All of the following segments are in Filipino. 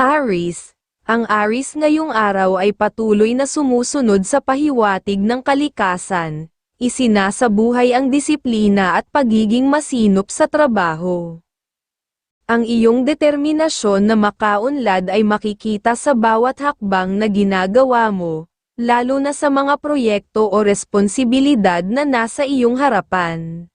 Aris, ang Aris ngayong araw ay patuloy na sumusunod sa pahiwatig ng kalikasan. Isinasabuhay ang disiplina at pagiging masinop sa trabaho. Ang iyong determinasyon na makaunlad ay makikita sa bawat hakbang na ginagawa mo, lalo na sa mga proyekto o responsibilidad na nasa iyong harapan.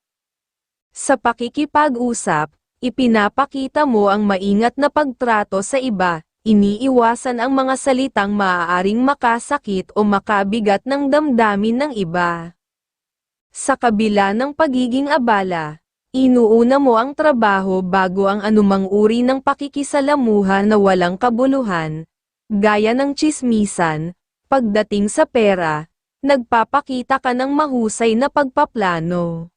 Sa pakikipag-usap, ipinapakita mo ang maingat na pagtrato sa iba, iniiwasan ang mga salitang maaaring makasakit o makabigat ng damdamin ng iba. Sa kabila ng pagiging abala, inuuna mo ang trabaho bago ang anumang uri ng pakikisalamuha na walang kabuluhan, gaya ng chismisan, pagdating sa pera, nagpapakita ka ng mahusay na pagpaplano.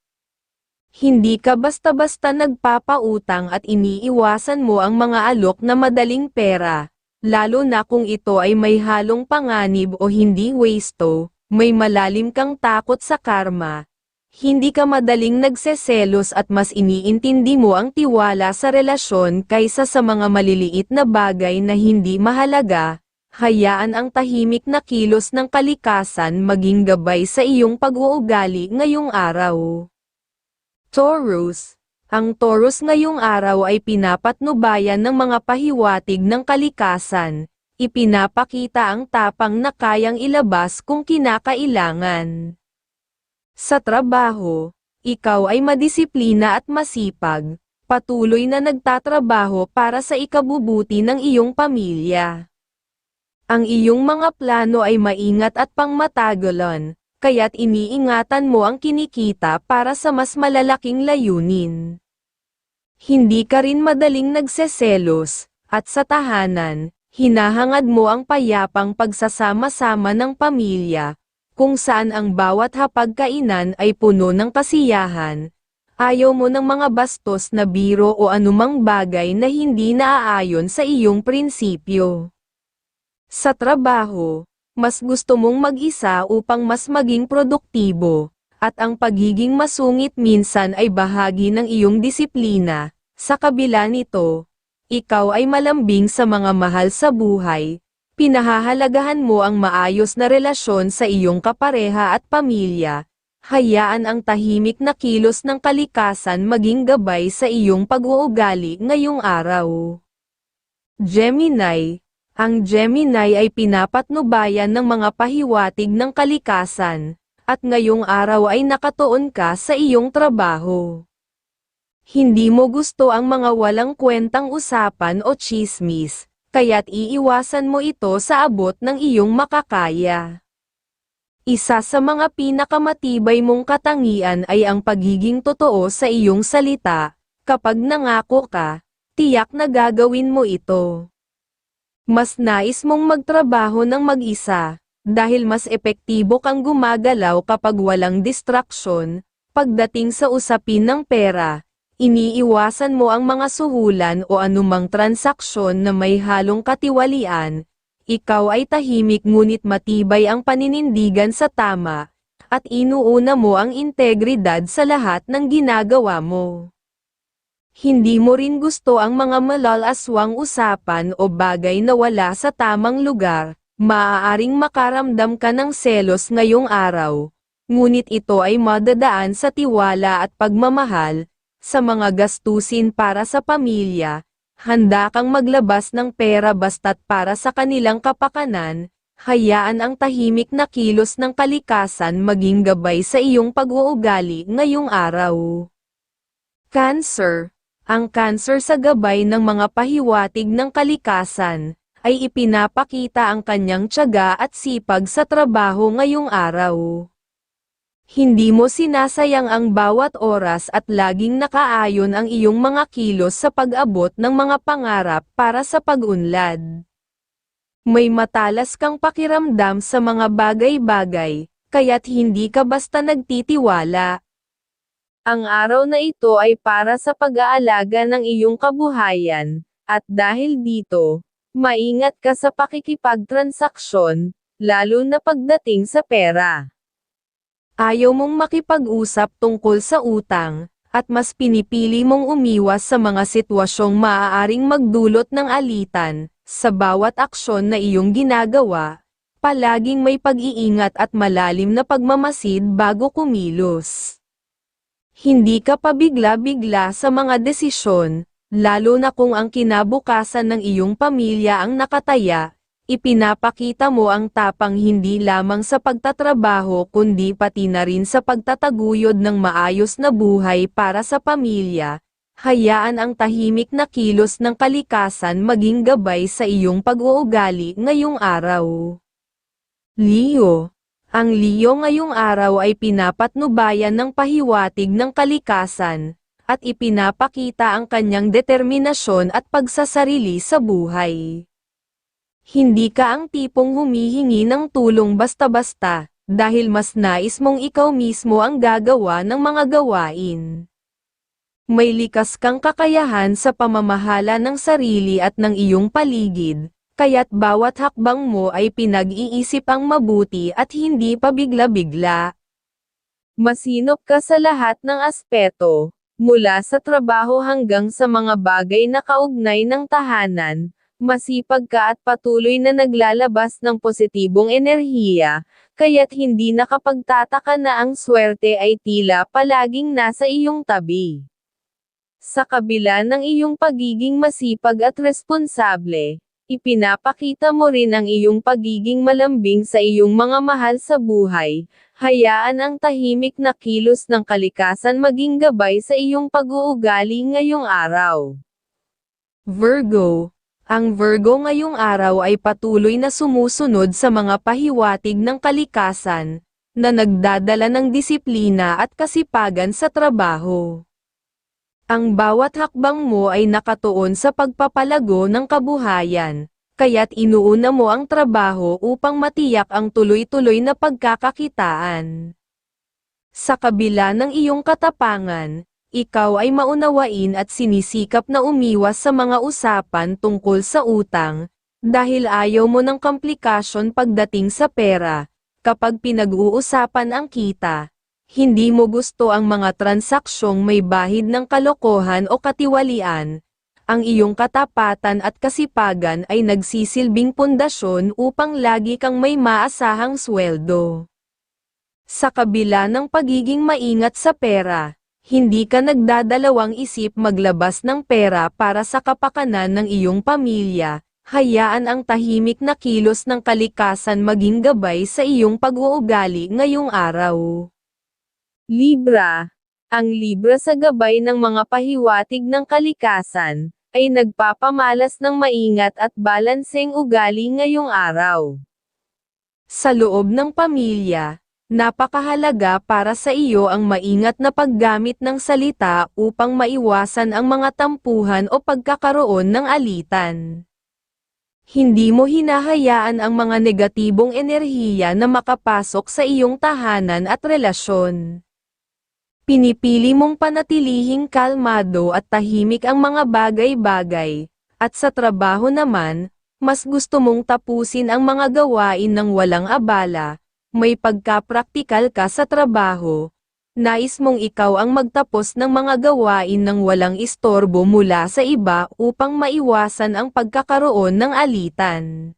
Hindi ka basta-basta nagpapautang at iniiwasan mo ang mga alok na madaling pera, lalo na kung ito ay may halong panganib o hindi wasto, may malalim kang takot sa karma. Hindi ka madaling nagseselos at mas iniintindi mo ang tiwala sa relasyon kaysa sa mga maliliit na bagay na hindi mahalaga, hayaan ang tahimik na kilos ng kalikasan maging gabay sa iyong pag-uugali ngayong araw. Taurus Ang Taurus ngayong araw ay pinapatnubayan ng mga pahiwatig ng kalikasan, ipinapakita ang tapang na kayang ilabas kung kinakailangan. Sa trabaho, ikaw ay madisiplina at masipag, patuloy na nagtatrabaho para sa ikabubuti ng iyong pamilya. Ang iyong mga plano ay maingat at pangmatagalan, kaya't iniingatan mo ang kinikita para sa mas malalaking layunin. Hindi ka rin madaling nagseselos, at sa tahanan, hinahangad mo ang payapang pagsasama-sama ng pamilya, kung saan ang bawat hapagkainan ay puno ng kasiyahan, ayaw mo ng mga bastos na biro o anumang bagay na hindi naaayon sa iyong prinsipyo. Sa trabaho, mas gusto mong mag-isa upang mas maging produktibo, at ang pagiging masungit minsan ay bahagi ng iyong disiplina. Sa kabila nito, ikaw ay malambing sa mga mahal sa buhay, pinahahalagahan mo ang maayos na relasyon sa iyong kapareha at pamilya, hayaan ang tahimik na kilos ng kalikasan maging gabay sa iyong pag-uugali ngayong araw. Gemini, ang Gemini ay pinapatnubayan ng mga pahiwatig ng kalikasan, at ngayong araw ay nakatuon ka sa iyong trabaho. Hindi mo gusto ang mga walang kwentang usapan o chismis, kaya't iiwasan mo ito sa abot ng iyong makakaya. Isa sa mga pinakamatibay mong katangian ay ang pagiging totoo sa iyong salita, kapag nangako ka, tiyak na gagawin mo ito. Mas nais mong magtrabaho ng mag-isa, dahil mas epektibo kang gumagalaw kapag walang distraksyon, pagdating sa usapin ng pera, iniiwasan mo ang mga suhulan o anumang transaksyon na may halong katiwalian, ikaw ay tahimik ngunit matibay ang paninindigan sa tama, at inuuna mo ang integridad sa lahat ng ginagawa mo. Hindi mo rin gusto ang mga malalaswang usapan o bagay na wala sa tamang lugar, maaaring makaramdam ka ng selos ngayong araw. Ngunit ito ay madadaan sa tiwala at pagmamahal, sa mga gastusin para sa pamilya, handa kang maglabas ng pera basta't para sa kanilang kapakanan, hayaan ang tahimik na kilos ng kalikasan maging gabay sa iyong pag-uugali ngayong araw. Cancer ang cancer sa gabay ng mga pahiwatig ng kalikasan, ay ipinapakita ang kanyang tiyaga at sipag sa trabaho ngayong araw. Hindi mo sinasayang ang bawat oras at laging nakaayon ang iyong mga kilos sa pag-abot ng mga pangarap para sa pag-unlad. May matalas kang pakiramdam sa mga bagay-bagay, kaya't hindi ka basta nagtitiwala, ang araw na ito ay para sa pag-aalaga ng iyong kabuhayan, at dahil dito, maingat ka sa pakikipagtransaksyon, lalo na pagdating sa pera. Ayaw mong makipag-usap tungkol sa utang, at mas pinipili mong umiwas sa mga sitwasyong maaaring magdulot ng alitan, sa bawat aksyon na iyong ginagawa, palaging may pag-iingat at malalim na pagmamasid bago kumilos. Hindi ka pabigla-bigla sa mga desisyon, lalo na kung ang kinabukasan ng iyong pamilya ang nakataya, ipinapakita mo ang tapang hindi lamang sa pagtatrabaho kundi pati na rin sa pagtataguyod ng maayos na buhay para sa pamilya, hayaan ang tahimik na kilos ng kalikasan maging gabay sa iyong pag-uugali ngayong araw. Leo Ang Leo ngayong araw ay pinapatnubayan ng pahiwatig ng kalikasan, at ipinapakita ang kanyang determinasyon at pagsasarili sa buhay. Hindi ka ang tipong humihingi ng tulong basta-basta, dahil mas nais mong ikaw mismo ang gagawa ng mga gawain. May likas kang kakayahan sa pamamahala ng sarili at ng iyong paligid, kaya't bawat hakbang mo ay pinag-iisip ang mabuti at hindi pabigla-bigla. Masinop ka sa lahat ng aspeto, mula sa trabaho hanggang sa mga bagay na kaugnay ng tahanan, masipag ka at patuloy na naglalabas ng positibong enerhiya, kaya't hindi nakapagtataka na ang swerte ay tila palaging nasa iyong tabi. Sa kabila ng iyong pagiging masipag at responsable, ipinapakita mo rin ang iyong pagiging malambing sa iyong mga mahal sa buhay, hayaan ang tahimik na kilos ng kalikasan maging gabay sa iyong pag-uugali ngayong araw. Virgo Ang Virgo ngayong araw ay patuloy na sumusunod sa mga pahiwatig ng kalikasan, na nagdadala ng disiplina at kasipagan sa trabaho. Ang bawat hakbang mo ay nakatuon sa pagpapalago ng kabuhayan, kaya't inuuna mo ang trabaho upang matiyak ang tuloy-tuloy na pagkakakitaan. Sa kabila ng iyong katapangan, ikaw ay maunawain at sinisikap na umiwas sa mga usapan tungkol sa utang, dahil ayaw mo ng komplikasyon pagdating sa pera, kapag pinag-uusapan ang kita hindi mo gusto ang mga transaksyong may bahid ng kalokohan o katiwalian, ang iyong katapatan at kasipagan ay nagsisilbing pundasyon upang lagi kang may maasahang sweldo. Sa kabila ng pagiging maingat sa pera, hindi ka nagdadalawang isip maglabas ng pera para sa kapakanan ng iyong pamilya, hayaan ang tahimik na kilos ng kalikasan maging gabay sa iyong pag-uugali ngayong araw. Libra. Ang Libra sa gabay ng mga pahiwatig ng kalikasan, ay nagpapamalas ng maingat at balanseng ugali ngayong araw. Sa loob ng pamilya, napakahalaga para sa iyo ang maingat na paggamit ng salita upang maiwasan ang mga tampuhan o pagkakaroon ng alitan. Hindi mo hinahayaan ang mga negatibong enerhiya na makapasok sa iyong tahanan at relasyon. Pinipili mong panatilihing kalmado at tahimik ang mga bagay-bagay, at sa trabaho naman, mas gusto mong tapusin ang mga gawain ng walang abala, may pagkapraktikal ka sa trabaho, nais mong ikaw ang magtapos ng mga gawain ng walang istorbo mula sa iba upang maiwasan ang pagkakaroon ng alitan.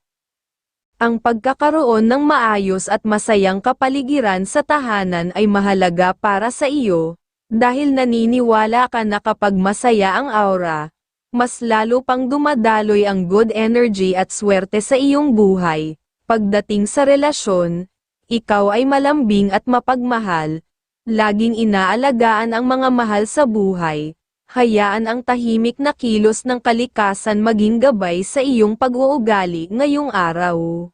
Ang pagkakaroon ng maayos at masayang kapaligiran sa tahanan ay mahalaga para sa iyo, dahil naniniwala ka na kapag masaya ang aura, mas lalo pang dumadaloy ang good energy at swerte sa iyong buhay. Pagdating sa relasyon, ikaw ay malambing at mapagmahal, laging inaalagaan ang mga mahal sa buhay, hayaan ang tahimik na kilos ng kalikasan maging gabay sa iyong pag-uugali ngayong araw.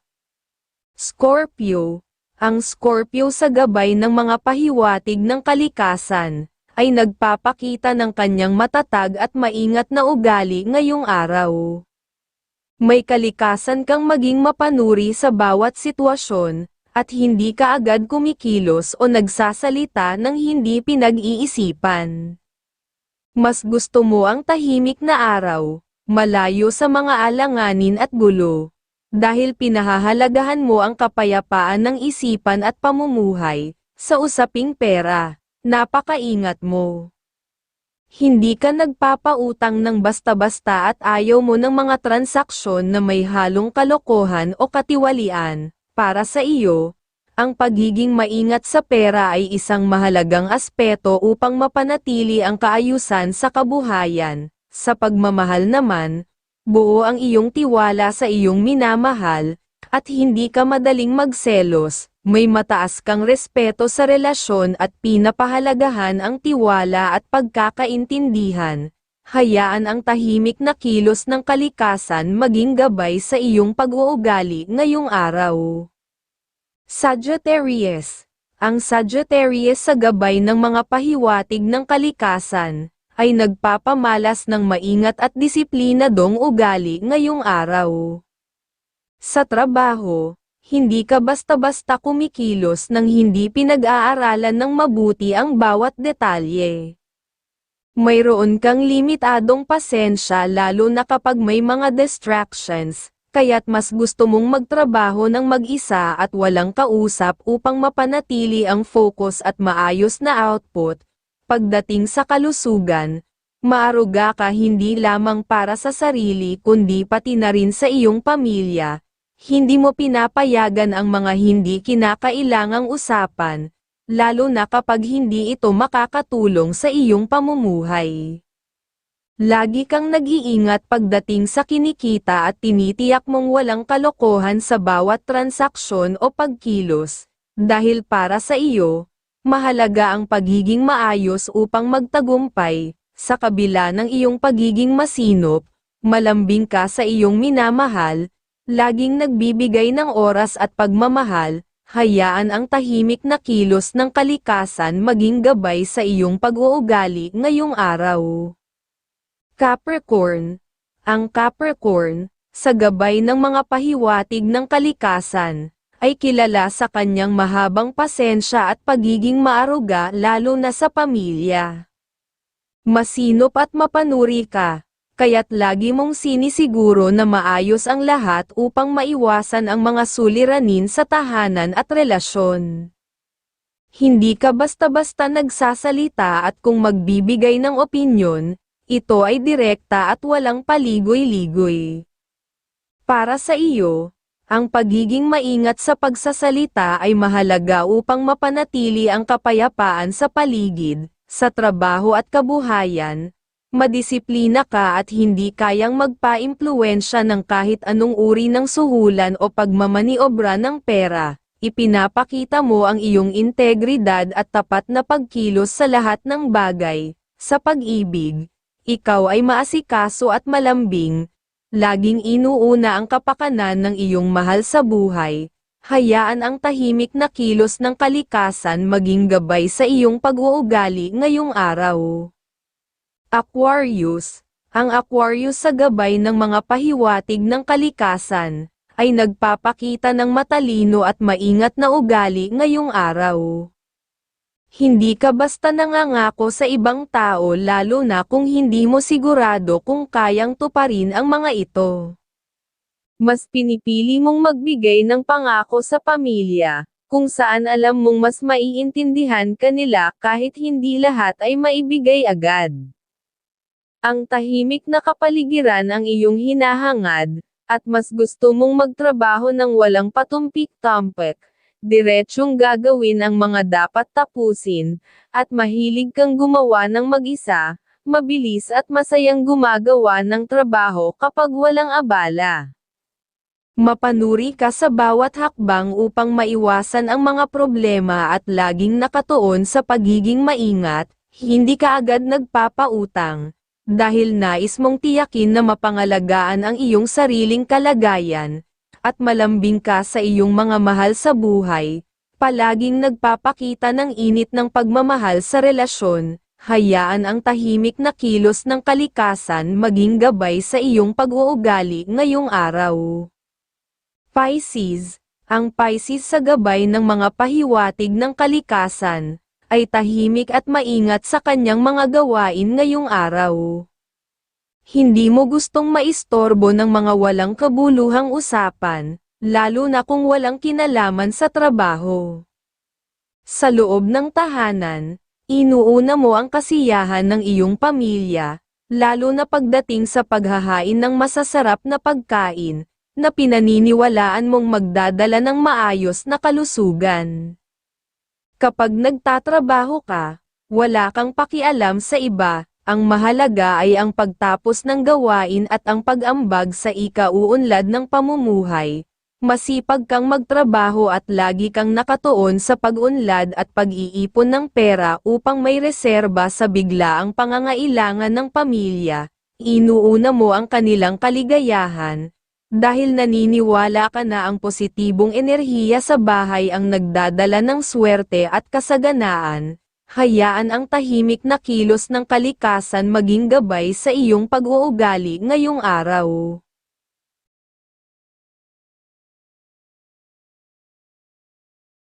Scorpio Ang Scorpio sa gabay ng mga pahiwatig ng kalikasan, ay nagpapakita ng kanyang matatag at maingat na ugali ngayong araw. May kalikasan kang maging mapanuri sa bawat sitwasyon, at hindi ka agad kumikilos o nagsasalita ng hindi pinag-iisipan. Mas gusto mo ang tahimik na araw, malayo sa mga alanganin at gulo. Dahil pinahahalagahan mo ang kapayapaan ng isipan at pamumuhay, sa usaping pera, napakaingat mo. Hindi ka nagpapautang ng basta-basta at ayaw mo ng mga transaksyon na may halong kalokohan o katiwalian. Para sa iyo, ang pagiging maingat sa pera ay isang mahalagang aspeto upang mapanatili ang kaayusan sa kabuhayan. Sa pagmamahal naman, buo ang iyong tiwala sa iyong minamahal, at hindi ka madaling magselos, may mataas kang respeto sa relasyon at pinapahalagahan ang tiwala at pagkakaintindihan. Hayaan ang tahimik na kilos ng kalikasan maging gabay sa iyong pag-uugali ngayong araw. Sagittarius Ang Sagittarius sa gabay ng mga pahiwatig ng kalikasan, ay nagpapamalas ng maingat at disiplinadong ugali ngayong araw. Sa trabaho, hindi ka basta-basta kumikilos nang hindi pinag-aaralan ng mabuti ang bawat detalye. Mayroon kang limitadong pasensya lalo na kapag may mga distractions, kaya't mas gusto mong magtrabaho ng mag-isa at walang kausap upang mapanatili ang focus at maayos na output. Pagdating sa kalusugan, maaruga ka hindi lamang para sa sarili kundi pati na rin sa iyong pamilya, hindi mo pinapayagan ang mga hindi kinakailangang usapan, lalo na kapag hindi ito makakatulong sa iyong pamumuhay. Lagi kang nag-iingat pagdating sa kinikita at tinitiyak mong walang kalokohan sa bawat transaksyon o pagkilos, dahil para sa iyo, mahalaga ang pagiging maayos upang magtagumpay, sa kabila ng iyong pagiging masinop, malambing ka sa iyong minamahal, laging nagbibigay ng oras at pagmamahal, hayaan ang tahimik na kilos ng kalikasan maging gabay sa iyong pag-uugali ngayong araw. Capricorn Ang Capricorn, sa gabay ng mga pahiwatig ng kalikasan, ay kilala sa kanyang mahabang pasensya at pagiging maaruga lalo na sa pamilya. Masinop at mapanuri ka, kaya't lagi mong sinisiguro na maayos ang lahat upang maiwasan ang mga suliranin sa tahanan at relasyon. Hindi ka basta-basta nagsasalita at kung magbibigay ng opinyon, ito ay direkta at walang paligoy-ligoy. Para sa iyo, ang pagiging maingat sa pagsasalita ay mahalaga upang mapanatili ang kapayapaan sa paligid, sa trabaho at kabuhayan, madisiplina ka at hindi kayang magpa-impluensya ng kahit anong uri ng suhulan o pagmamaniobra ng pera, ipinapakita mo ang iyong integridad at tapat na pagkilos sa lahat ng bagay. Sa pag-ibig, ikaw ay maasikaso at malambing, laging inuuna ang kapakanan ng iyong mahal sa buhay, hayaan ang tahimik na kilos ng kalikasan maging gabay sa iyong pag-uugali ngayong araw. Aquarius, ang Aquarius sa gabay ng mga pahiwatig ng kalikasan, ay nagpapakita ng matalino at maingat na ugali ngayong araw. Hindi ka basta nangangako sa ibang tao lalo na kung hindi mo sigurado kung kayang tuparin ang mga ito. Mas pinipili mong magbigay ng pangako sa pamilya, kung saan alam mong mas maiintindihan kanila kahit hindi lahat ay maibigay agad. Ang tahimik na kapaligiran ang iyong hinahangad, at mas gusto mong magtrabaho ng walang patumpik-tampek, diretsyong gagawin ang mga dapat tapusin, at mahilig kang gumawa ng mag-isa, mabilis at masayang gumagawa ng trabaho kapag walang abala. Mapanuri ka sa bawat hakbang upang maiwasan ang mga problema at laging nakatuon sa pagiging maingat, hindi ka agad nagpapautang, dahil nais mong tiyakin na mapangalagaan ang iyong sariling kalagayan, at malambing ka sa iyong mga mahal sa buhay, palaging nagpapakita ng init ng pagmamahal sa relasyon, hayaan ang tahimik na kilos ng kalikasan maging gabay sa iyong pag-uugali ngayong araw. Pisces, ang Pisces sa gabay ng mga pahiwatig ng kalikasan, ay tahimik at maingat sa kanyang mga gawain ngayong araw. Hindi mo gustong maistorbo ng mga walang kabuluhang usapan, lalo na kung walang kinalaman sa trabaho. Sa loob ng tahanan, Inuuna mo ang kasiyahan ng iyong pamilya, lalo na pagdating sa paghahain ng masasarap na pagkain, na pinaniniwalaan mong magdadala ng maayos na kalusugan. Kapag nagtatrabaho ka, wala kang pakialam sa iba, ang mahalaga ay ang pagtapos ng gawain at ang pag-ambag sa ikauunlad ng pamumuhay. Masipag kang magtrabaho at lagi kang nakatuon sa pag-unlad at pag-iipon ng pera upang may reserba sa biglaang pangangailangan ng pamilya. Inuuna mo ang kanilang kaligayahan. Dahil naniniwala ka na ang positibong enerhiya sa bahay ang nagdadala ng swerte at kasaganaan, hayaan ang tahimik na kilos ng kalikasan maging gabay sa iyong pag-uugali ngayong araw.